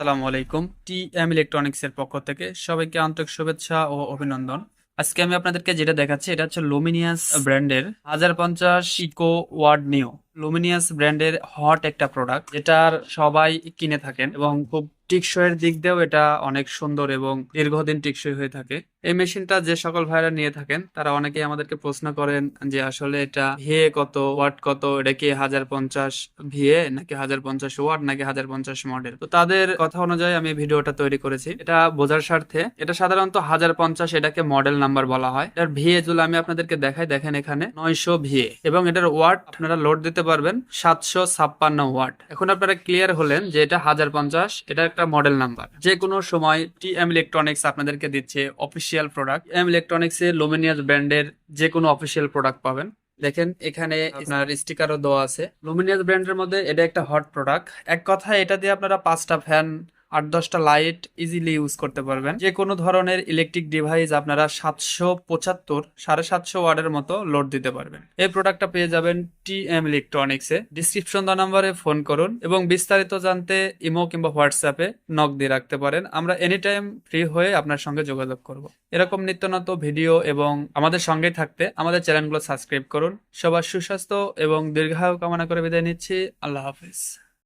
আসসালামু আলাইকুম, T M ইলেকট্রনিক্সের পক্ষ থেকে সবাইকে আন্তরিক শুভেচ্ছা ও অভিনন্দন। আজকে আমি আপনাদেরকে যেটা দেখাচ্ছি, এটা হচ্ছে লুমিনিয়াস ব্র্যান্ডের হাজার পঞ্চাশ ইকো ওয়ার্ড নিও লুমিনিয়াস ব্র্যান্ডের হট একটা প্রোডাক্ট যেটার সবাই কিনে থাকেন এবং খুব টিকসইয়ের দিক দিয়েও এটা অনেক সুন্দর এবং দীর্ঘদিন টিকসই হয়ে থাকে। এই মেশিনটা যে সকল ভাইরা নিয়ে থাকেন, তারা অনেকেই আমাদেরকে প্রশ্ন করেন যে আসলে এটা ভিএ কত ওয়াট কত, এটা কি হাজার পঞ্চাশ ভিএ নাকি হাজার পঞ্চাশ ওয়াট নাকি হাজার পঞ্চাশ মডেল তো তাদের কথা অনুযায়ী আমি ভিডিওটা তৈরি করেছি। এটা বোঝার স্বার্থে এটা সাধারণত হাজার পঞ্চাশ এটাকে মডেল নাম্বার বলা হয়। এটার ভিএ গুলো আমি আপনাদেরকে দেখাই, দেখেন এখানে নয়শো ভিএ এবং এটার ওয়াট আপনারা লোড দিতে পারবেন সাতশো ছাপ্পান্ন ওয়াট। এখন আপনারা ক্লিয়ার হলেন যে এটা হাজার পঞ্চাশ এটা একটা মডেল নাম্বার যে কোনো সময় টি এম ইলেকট্রনিক্স আপনাদেরকে দিচ্ছে অফিসিয়াল প্রোডাক্ট এম ইলেকট্রনিক্স এ লোমিনিয়াস ব্র্যান্ডের যে কোনো অফিসিয়াল প্রোডাক্ট পাবেন। দেখেন এখানে আপনার স্টিকারও দেওয়া আছে। লুমিনিয়াস ব্র্যান্ডের মধ্যে এটা একটা হট প্রোডাক্ট এক কথা এটা দিয়ে আপনারা পাঁচটা ফ্যান আট দশটা লাইট ইজিলি ইউজ করতে পারবেন। যে কোনো ধরনের ইলেকট্রিক ডিভাইস আপনারা সাতশো পঁচাত্তর, সাড়ে সাতশো ওয়ার্ডের মতো লোড দিতে পারবেন। এই প্রোডাক্টটা পেয়ে যাবেন টি এম ইলেকট্রনিক্সে ডিসক্রিপশন দেওয়া নাম্বারে ফোন করুন এবং বিস্তারিত জানতে ইমো কিংবা হোয়াটসঅ্যাপে নক দিয়ে রাখতে পারেন। আমরা এনি টাইম ফ্রি হয়ে আপনার সঙ্গে যোগাযোগ করব। এরকম নিত্য নতুন ভিডিও এবং আমাদের সঙ্গেই থাকতে আমাদের চ্যানেলগুলো সাবস্ক্রাইব করুন। সবার সুস্বাস্থ্য এবং দীর্ঘায়ু কামনা করে বিদায় নিচ্ছি। আল্লাহ হাফিজ।